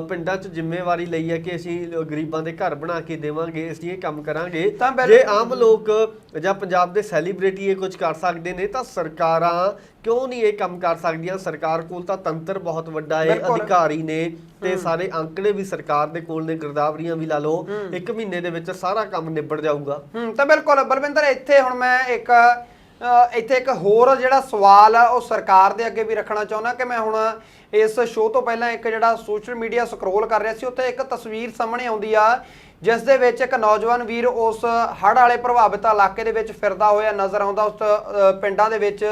ਪਿੰਡਾਂ 'ਚ ਜ਼ਿੰਮੇਵਾਰੀ ਲਈ ਹੈ ਕਿ ਅਸੀਂ ਗਰੀਬਾਂ ਦੇ ਘਰ ਬਣਾ ਕੇ ਦੇਵਾਂਗੇ ਅਸੀਂ ਇਹ ਕੰਮ ਕਰਾਂਗੇ। ਜੇ ਆਮ ਲੋਕ ਜਾਂ ਪੰਜਾਬ ਦੇ ਸੈਲੀਬ੍ਰਿਟੀ ਇਹ ਕੁਝ ਕਰ ਸਕਦੇ ਨੇ ਤਾਂ ਸਰਕਾਰਾਂ ਕਿਉਂ ਨਹੀਂ ਇਹ ਕੰਮ ਕਰ ਸਕਦੀਆਂ? ਸਰਕਾਰ ਕੋਲ ਤਾਂ ਤੰਤਰ ਬਹੁਤ ਵੱਡਾ ਹੈ। ਅਧਿਕਾਰੀ ਨੇ ਤੇ ਸਾਰੇ ਅੰਕੜੇ ਵੀ ਸਰਕਾਰ ਦੇ ਕੋਲ ਨੇ ਗਿਰਦਾਵਰੀਆਂ ਵੀ ਲਾ ਲਓ। ਇੱਕ ਮਹੀਨੇ ਦੇ ਵਿੱਚ ਸਾਰਾ ਕੰਮ ਨਿਬੜ ਜਾਊਗਾ। ਹੂੰ ਤਾਂ ਬਿਲਕੁਲ। ਬਲਵਿੰਦਰ ਇੱਥੇ ਹੁਣ ਮੈਂ ਇੱਕ ਇੱਥੇ ਇੱਕ ਹੋਰ ਜਿਹੜਾ ਸਵਾਲ ਆ ਉਹ ਸਰਕਾਰ ਦੇ ਅੱਗੇ ਵੀ ਰੱਖਣਾ ਚਾਹੁੰਦਾ ਕਿ ਮੈਂ ਹੁਣ ਇਸ ਸ਼ੋਅ ਤੋਂ ਪਹਿਲਾਂ ਇੱਕ ਜਿਹੜਾ ਸੋਸ਼ਲ ਮੀਡੀਆ ਸਕਰੋਲ ਕਰ ਰਿਹਾ ਸੀ ਉੱਥੇ ਇੱਕ ਤਸਵੀਰ ਸਾਹਮਣੇ ਆਉਂਦੀ ਆ ਜਿਸ ਦੇ ਵਿੱਚ ਇੱਕ ਨੌਜਵਾਨ ਵੀਰ ਉਸ ਹੜ੍ਹ ਵਾਲੇ ਪ੍ਰਭਾਵਿਤ ਇਲਾਕੇ ਦੇ ਵਿੱਚ ਫਿਰਦਾ ਹੋਇਆ ਨਜ਼ਰ ਆਉਂਦਾ, ਉਸ ਪਿੰਡਾਂ ਦੇ ਵਿੱਚ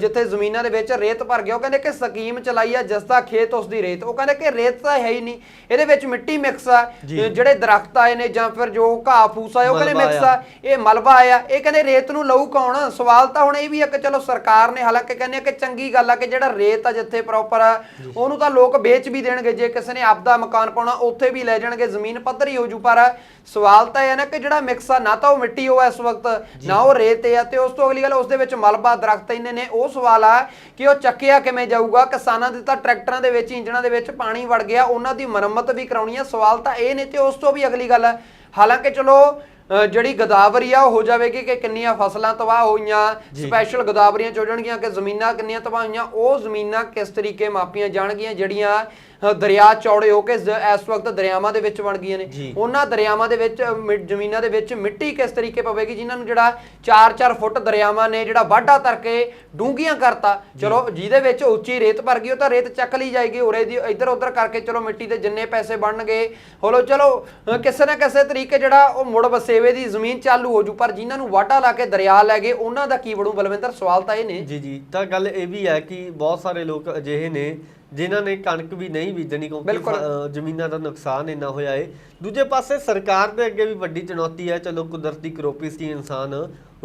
ਜਿੱਥੇ ਜ਼ਮੀਨਾਂ ਦੇ ਵਿੱਚ ਰੇਤ ਭਰ ਗਿਆ ਉਹ ਕਹਿੰਦੇ ਕਿ ਸਕੀਮ ਚਲਾਈ ਆ ਜਿਸ ਦਾ ਖੇਤ ਉਸ ਦੀ ਰੇਤ। ਉਹ ਕਹਿੰਦੇ ਕਿ ਰੇਤ ਤਾਂ ਹੈ ਹੀ ਨਹੀਂ। ਇਹਦੇ ਵਿੱਚ ਮਿੱਟੀ ਮਿਕਸ ਆ। ਜਿਹੜੇ ਦਰਖਤ ਆਏ ਨੇ ਜਾਂ ਫਿਰ ਜੋ ਘਾਹ ਫੂਸ ਆਏ ਉਹ ਕਹਿੰਦੇ ਮਿਕਸ ਆ। ਆ। ਇਹ ਮਲਬਾ ਆਇਆ। ਇਹ ਕਹਿੰਦੇ ਰੇਤ ਨੂੰ ਲਊ ਕੌਣ? ਸਵਾਲ ਤਾਂ ਹੁਣ ਇਹ ਵੀ ਆ ਕਿ ਚਲੋ ਸਰਕਾਰ ਨੇ ਹਾਲਾਂਕਿ ਕਹਿੰਦੇ ਆ ਕਿ ਚੰਗੀ ਗੱਲ ਆ ਕਿ ਜਿਹੜਾ ਰੇਤ ਆ ਜਿੱਥੇ ਪ੍ਰੋਪਰ ਆ ਉਹਨੂੰ ਤਾਂ ਲੋਕ ਵੇਚ ਵੀ ਦੇਣਗੇ। ਜੇ ਕਿਸੇ ਨੇ ਆਪਦਾ ਮਕਾਨ ਪਾਉਣਾ ਉੱਥੇ ਵੀ ਲੈ ਜਾਣਗੇ। ਜ਼ਮੀਨ ਪੱਧਰੀ ਹੋ ਜੂ ਪਰ ਸਵਾਲ ਤਾਂ ਇਹ ਆ ਨਾ ਕਿ ਜਿਹੜਾ ਮਿਕਸ ਆ ਨਾ ਤਾਂ ਉਹ ਮਿੱਟੀ ਹੋ ਇਸ ਵਕਤ ਨਾ ਉਹ ਰੇਤ ਆ। ਤੇ ਉਸ ਤੋਂ ਅਗਲੀ ਗੱਲ ਉਸ ਦੇ ਵਿੱਚ ਮਲਬਾ ਦਰਖਤ ਇੰਨੇ ਨੇ। ਉਹ ਸਵਾਲ ਆ ਕਿ ਉਹ ਚੱਕਿਆ ਕਿਵੇਂ ਜਾਊਗਾ? ਕਿਸਾਨਾਂ ਦੇ ਤਾਂ ਟਰੈਕਟਰਾਂ ਦੇ ਵਿੱਚ ਇੰਜਣਾਂ ਦੇ ਵਿੱਚ ਪਾਣੀ ਵੜ ਗਿਆ ਉਹਨਾਂ ਦੀ ਮੁਰੰਮਤ ਵੀ ਕਰਾਉਣੀ ਆ। ਸਵਾਲ ਤਾਂ ਇਹ ਨੇ ਤੇ ਉਸ ਤੋਂ ਵੀ ਅਗਲੀ ਗੱਲ ਆ ਹਾਲਾਂਕਿ ਚਲੋ ਜਿਹੜੀ ਗਦਾਵਰੀ ਆ ਉਹ ਹੋ ਜਾਵੇਗੀ ਕਿ ਕਿੰਨੀਆਂ ਫਸਲਾਂ ਤਬਾਹ ਹੋਈਆਂ ਸਪੈਸ਼ਲ ਗਦਾਵਰੀਆਂ ਚ ਹੋ ਜਾਣਗੀਆਂ ਕਿ ਜ਼ਮੀਨਾਂ ਕਿੰਨੀਆਂ ਤਬਾਹ ਹੋਈਆਂ ਉਹ ਜ਼ਮੀਨਾਂ ਕਿਸ ਤਰੀਕੇ ਮਾਪੀਆਂ ਜਾਣਗੀਆਂ ਜਿਹੜੀਆਂ ਦਰਿਆ ਚੌੜੇ ਹੋ ਕੇ ਇਸ ਵਕਤ ਦਰਿਆਵਾਂ ਦੇ ਵਿੱਚ ਬਣ ਗਈਆਂ ਨੇ। ਉਹਨਾਂ ਦਰਿਆਵਾਂ ਦੇ ਵਿੱਚ ਜ਼ਮੀਨਾਂ ਦੇ ਵਿੱਚ ਮਿੱਟੀ ਕਿਸ ਤਰੀਕੇ ਪਵੇਗੀ? ਜਿਨ੍ਹਾਂ ਨੂੰ ਜਿਹੜਾ 4-4 ਫੁੱਟ ਦਰਿਆਵਾਂ ਨੇ ਜਿਹੜਾ ਵਾਢਾ ਧਰ ਕੇ ਡੂੰਘੀਆਂ ਕਰਤਾ। ਚਲੋ ਜਿਹਦੇ ਵਿੱਚ ਉੱਚੀ ਰੇਤ ਭਰ ਗਈ ਉਹ ਤਾਂ ਰੇਤ ਚੱਕ ਲਈ ਜਾਏਗੀ। ਉਰੇ ਦੀ ਇੱਧਰ ਉੱਧਰ ਕਰਕੇ ਚਲੋ ਮਿੱਟੀ ਦੇ ਜਿੰਨੇ ਪੈਸੇ ਬਣਨਗੇ। ਹੋਲੋ ਚਲੋ ਕਿਸੇ ਨਾ ਕਿਸੇ ਤਰੀਕੇ ਜਿਹੜਾ ਉਹ ਮੁੜ ਵਸੇਵੇ ਦੀ ਜ਼ਮੀਨ ਚਾਲੂ ਹੋ ਜੂ। ਪਰ ਜਿਨ੍ਹਾਂ ਨੂੰ ਵਾਢਾ ਲਾ ਕੇ ਦਰਿਆ ਲੈ ਗਏ ਉਹਨਾਂ ਦਾ ਕੀ ਬਣੂ? ਬਲਵਿੰਦਰ ਸਵਾਲ ਤਾਂ ਇਹ ਨੇ। ਜੀ ਜੀ। ਤਾਂ ਗੱਲ ਇਹ ਵੀ ਹੈ ਕਿ ਬਹੁਤ ਸਾਰੇ ਲੋਕ ਅਜਿਹੇ ਨੇ ਜਿਨ੍ਹਾਂ ਨੇ ਕਣਕ ਵੀ ਨਹੀਂ ਬੀਜਣੀ ਕਿਉਂਕਿ ਬਿਲਕੁਲ। ਜ਼ਮੀਨਾਂ ਦਾ ਨੁਕਸਾਨ ਇੰਨਾ ਹੋਇਆ ਏ ਦੂਜੇ ਪਾਸੇ ਸਰਕਾਰ ਦੇ ਅੱਗੇ ਵੀ ਵੱਡੀ ਚੁਣੌਤੀ ਹੈ ਚਲੋ ਕੁਦਰਤੀ ਕਰੋਪੀ ਸੀ ਇਨਸਾਨ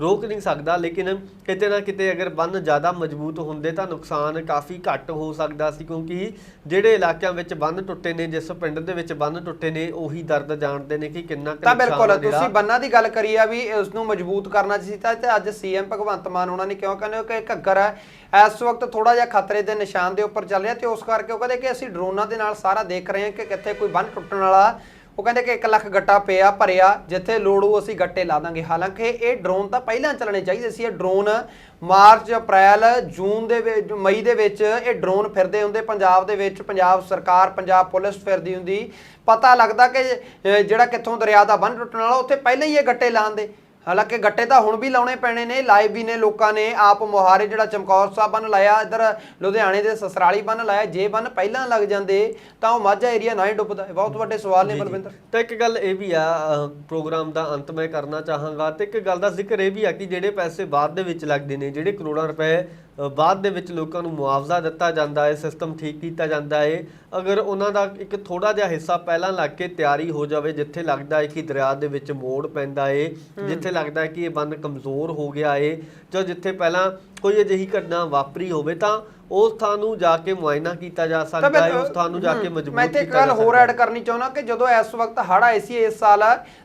ਰੋਕ ਨਹੀਂ ਸਕਦਾ ਲੇਕਿਨ ਕਿਤੇ ਨਾ ਕਿਤੇ ਅਗਰ ਬੰਨ ਜ਼ਿਆਦਾ ਮਜ਼ਬੂਤ ਹੁੰਦੇ ਤਾਂ ਨੁਕਸਾਨ ਕਾਫੀ ਘੱਟ ਹੋ ਸਕਦਾ ਸੀ ਕਿਉਂਕਿ ਜਿਹੜੇ ਇਲਾਕਿਆਂ ਵਿੱਚ ਬੰਨ ਟੁੱਟੇ ਨੇ ਜਿਸ ਪਿੰਡ ਦੇ ਵਿੱਚ ਬੰਨ ਟੁੱਟੇ ਨੇ ਉਹੀ ਦਰਦ ਜਾਣਦੇ ਨੇ ਕਿ ਕਿੰਨਾ ਤਾਂ ਬਿਲਕੁਲ। ਤੁਸੀਂ ਬੰਨਾਂ ਦੀ ਗੱਲ ਕਰੀ ਆ ਵੀ ਇਸ ਨੂੰ ਮਜ਼ਬੂਤ ਕਰਨਾ ਚਾਹੀਦਾ ਤੇ ਅੱਜ ਸੀਐਮ ਭਗਵੰਤ ਮਾਨ ਉਹਨਾਂ ਨੇ ਕਿਉਂ ਕਹਿੰਦੇ ਹੋ ਕਿ ਘੱਗਰ ਹੈ ਇਸ ਵਕਤ ਥੋੜਾ ਜਿਹਾ ਖਤਰੇ ਦੇ ਨਿਸ਼ਾਨ ਦੇ ਉੱਪਰ ਚੱਲ ਰਿਹਾ ਤੇ ਉਸ ਕਰਕੇ ਉਹ ਕਹਿੰਦੇ ਕਿ ਅਸੀਂ ਡਰੋਨਾਂ ਦੇ ਨਾਲ ਸਾਰਾ ਦੇਖ ਰਹੇ ਹਾਂ ਕਿ ਕਿੱਥੇ ਕੋਈ ਬੰਨ ਟੁੱਟਣ ਵਾਲਾ ਉਹ ਕਹਿੰਦੇ ਕਿ 1 ਲੱਖ ਗੱਟਾ ਪਿਆ, ਭਰਿਆ, ਜਿੱਥੇ ਲੋੜ ਲੋੜੂ ਅਸੀਂ ਗੱਟੇ ਲਾ ਦਾਂਗੇ। ਹਾਲਾਂਕਿ ਇਹ ਡਰੋਨ ਤਾਂ ਪਹਿਲਾਂ ਚੱਲਣੇ ਚਾਹੀਦੇ ਸੀ, ਇਹ ਡਰੋਨ ਮਾਰਚ, ਅਪ੍ਰੈਲ, ਜੂਨ ਦੇ ਵਿੱਚ, ਮਈ ਦੇ ਵਿੱਚ ਇਹ ਡਰੋਨ ਫਿਰਦੇ ਹੁੰਦੇ, ਪੰਜਾਬ ਦੇ ਵਿੱਚ ਪੰਜਾਬ ਸਰਕਾਰ, ਪੰਜਾਬ ਪੁਲਿਸ ਫਿਰਦੀ ਹੁੰਦੀ। ਪਤਾ ਲੱਗਦਾ ਕਿ ਜਿਹੜਾ ਕਿੱਥੋਂ ਦਰਿਆ ਦਾ ਬੰਨ ਟੁੱਟਣ ਵਾਲਾ, ਉੱਥੇ ਪਹਿਲਾਂ ਹੀ ਇਹ ਗੱਟੇ ਲਾਉਂਦੇ। ਹਾਲਾਂਕਿ ਗੱਟੇ ਤਾਂ ਹੁਣ ਵੀ ਲਾਉਣੇ ਪੈਣੇ ਨੇ ਲਾਈਵ ਵੀ ਨੇ ਲੋਕਾਂ ਨੇ। ਆਪ ਮੁਹਾਰੇ ਜਿਹੜਾ ਚਮਕੌਰ ਸਾਹਿਬ ਬੰਨ ਲਾਇਆ ਇੱਧਰ ਲੁਧਿਆਣੇ ਦੇ ਸਸਰਾਲੀ ਬੰਨ ਲਾਇਆ ਜੇ ਬੰਨ ਪਹਿਲਾਂ ਲੱਗ ਜਾਂਦੇ ਤਾਂ ਉਹ ਮਾਝਾ ਏਰੀਆ ਨਾ ਹੀ ਡੁੱਬਦਾ ਬਹੁਤ ਵੱਡੇ ਸਵਾਲ ਨੇ। ਬਲਵਿੰਦਰ। ਤਾਂ ਇੱਕ ਗੱਲ ਇਹ ਵੀ ਆ ਪ੍ਰੋਗਰਾਮ ਦਾ ਅੰਤ ਮੈਂ ਕਰਨਾ ਚਾਹਾਂਗਾ ਤੇ ਇੱਕ ਗੱਲ ਦਾ ਜ਼ਿਕਰ ਇਹ ਵੀ ਆ ਕਿ ਜਿਹੜੇ ਪੈਸੇ ਬਾਅਦ ਦੇ ਵਿੱਚ ਲੱਗਦੇ ਨੇ ਜਿਹੜੇ ਕਰੋੜਾਂ ਰੁਪਏ ਬਾਅਦ ਦੇ ਵਿੱਚ ਲੋਕਾਂ ਨੂੰ ਮੁਆਵਜ਼ਾ ਦਿੱਤਾ ਜਾਂਦਾ ਹੈ ਸਿਸਟਮ ਠੀਕ ਕੀਤਾ ਜਾਂਦਾ ਹੈ। ਅਗਰ ਉਹਨਾਂ ਦਾ ਇੱਕ ਥੋੜਾ ਜਿਹਾ ਹਿੱਸਾ ਪਹਿਲਾਂ ਲੱਗ ਕੇ ਤਿਆਰੀ ਹੋ ਜਾਵੇ ਜਿੱਥੇ ਲੱਗਦਾ ਹੈ ਕਿ ਦਰਿਆ ਦੇ ਵਿੱਚ ਮੋੜ ਪੈਂਦਾ ਹੈ ਜਿੱਥੇ ਲੱਗਦਾ ਹੈ ਕਿ ਇਹ ਬੰਨ ਕਮਜ਼ੋਰ ਹੋ ਗਿਆ ਹੈ ਜਾਂ ਜਿੱਥੇ ਪਹਿਲਾਂ ਕੋਈ ਅਜਿਹੀ ਘਟਨਾ ਵਾਪਰੀ ਹੋਵੇ ਤਾਂ ਉਸ ਥਾਂ ਨੂੰ ਜਾ ਕੇ ਮੁਆਇਨਾ ਕੀਤਾ ਜਾ ਤਾਂ ਸਕਦਾ ਹੈ ਉਸ ਥਾਂ ਨੂੰ ਜਾ ਕੇ ਹਮ, ਮਜ਼ਬੂਤ ਮੈਂ ਕੀਤਾ ਗੱਲ ਹੋਰ ਐਡ ਕਰਨੀ ਚਾਹੁੰਦਾ ਕਿ ਜਦੋਂ ਇਸ ਵਕਤ ਹੜ ਆਏ ਸੀ ਇਸ ਸਾਲ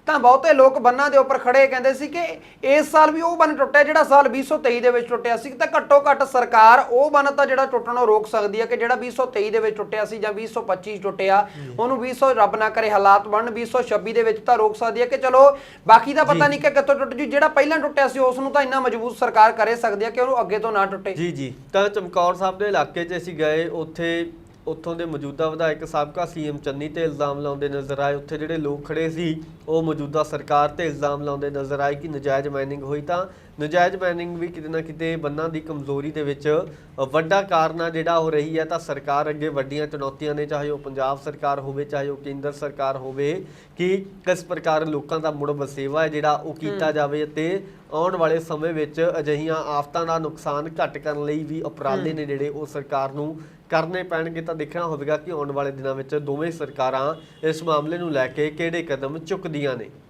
ਤਾਂ ਬਹੁਤੇ ਲੋਕ ਬੰਨਾਂ ਦੇ ਉੱਪਰ ਖੜੇ ਕਹਿੰਦੇ ਸੀ ਕਿ ਇਸ ਸਾਲ ਵੀ ਉਹ ਬੰਨ ਟੁੱਟਿਆ ਜਿਹੜਾ ਸਾਲ 2023 ਦੇ ਵਿੱਚ ਟੁੱਟਿਆ ਸੀ ਤਾਂ ਘੱਟੋ ਘੱਟ ਸਰਕਾਰ ਉਹ ਬੰਨ ਤਾਂ ਜਿਹੜਾ ਟੁੱਟਣੋਂ ਰੋਕ ਸਕਦੀ ਹੈ ਕਿ ਜਿਹੜਾ 2023 ਦੇ ਵਿੱਚ ਟੁੱਟਿਆ ਸੀ ਜਾਂ 2025 ਟੁੱਟਿਆ ਉਹਨੂੰ 2000 ਰੱਬ ਨਾ ਕਰੇ ਹਾਲਾਤ ਬਣਨ 2026 ਦੇ ਵਿੱਚ ਤਾਂ ਰੋਕ ਸਕਦੀ ਹੈ ਕਿ ਚਲੋ ਬਾਕੀ ਦਾ ਪਤਾ ਨਹੀਂ ਕਿ ਕਿੱਥੋਂ ਟੁੱਟ ਜੂ ਜਿਹੜਾ ਪਹਿਲਾਂ ਟੁੱਟਿਆ ਸੀ ਉਸ ਨੂੰ ਤਾਂ ਇੰਨਾ ਮਜ਼ਬੂਤ ਸਰਕਾਰ ਕਰੇ ਸਕਦੀ ਹੈ ਕਿ ਉਹਨੂੰ ਅੱਗੇ ਤੋਂ ਨਾ ਟੁੱਟੇ। ਜੀ ਜੀ। ਤਾਂ ਚਮਕੌਰ ਸਾਹਿਬ ਦੇ ਇਲਾਕੇ 'ਚ ਅਸੀਂ ਗਏ ਉੱਥੇ ਉੱਥੋਂ ਦੇ ਮੌਜੂਦਾ ਵਿਧਾਇਕ ਸਾਬਕਾ ਸੀਐਮ ਚੰਨੀ ਤੇ ਇਲਜ਼ਾਮ ਲਾਉਂਦੇ ਨਜ਼ਰ ਆਏ। ਉੱਥੇ ਜਿਹੜੇ ਲੋਕ ਖੜੇ ਸੀ ਉਹ ਮੌਜੂਦਾ ਸਰਕਾਰ ਤੇ ਇਲਜ਼ਾਮ ਲਾਉਂਦੇ ਨਜ਼ਰ ਆਏ ਕਿ ਨਜਾਇਜ਼ ਮਾਈਨਿੰਗ ਹੋਈ ਤਾਂ ਨਜਾਇਜ਼ ਮਾਈਨਿੰਗ ਵੀ ਕਿਤੇ ਨਾ ਕਿਤੇ ਬੰਨਾਂ ਦੀ ਕਮਜ਼ੋਰੀ ਦੇ ਵਿੱਚ ਵੱਡਾ ਕਾਰਨ ਆ ਜਿਹੜਾ ਹੋ ਰਹੀ ਹੈ ਤਾਂ ਸਰਕਾਰ ਅੱਗੇ ਵੱਡੀਆਂ ਚੁਣੌਤੀਆਂ ਨੇ ਚਾਹੇ ਉਹ ਪੰਜਾਬ ਸਰਕਾਰ ਹੋਵੇ ਚਾਹੇ ਉਹ ਕੇਂਦਰ ਸਰਕਾਰ ਹੋਵੇ ਕਿ ਕਿਸ ਪ੍ਰਕਾਰ ਲੋਕਾਂ ਦਾ ਮੁੜ ਵਸੇਵਾ ਹੈ ਜਿਹੜਾ ਉਹ ਕੀਤਾ ਜਾਵੇ ਅਤੇ ਆਉਣ ਵਾਲੇ ਸਮੇਂ ਵਿੱਚ ਅਜਿਹੀਆਂ ਆਫਤਾਂ ਦਾ ਨੁਕਸਾਨ ਘੱਟ ਕਰਨ ਲਈ ਵੀ ਉਪਰਾਲੇ ਨੇ ਜਿਹੜੇ ਉਹ ਸਰਕਾਰ ਨੂੰ ਕਰਨੇ ਪੈਣਗੇ ਤਾਂ ਦੇਖਣਾ ਹੋਵੇਗਾ ਕਿ ਆਉਣ ਵਾਲੇ ਦਿਨਾਂ ਵਿੱਚ ਦੋਵੇਂ ਸਰਕਾਰਾਂ ਇਸ ਮਾਮਲੇ ਨੂੰ ਲੈ ਕੇ ਕਿਹੜੇ ਕਦਮ ਚੁੱਕਦੀਆਂ ਨੇ।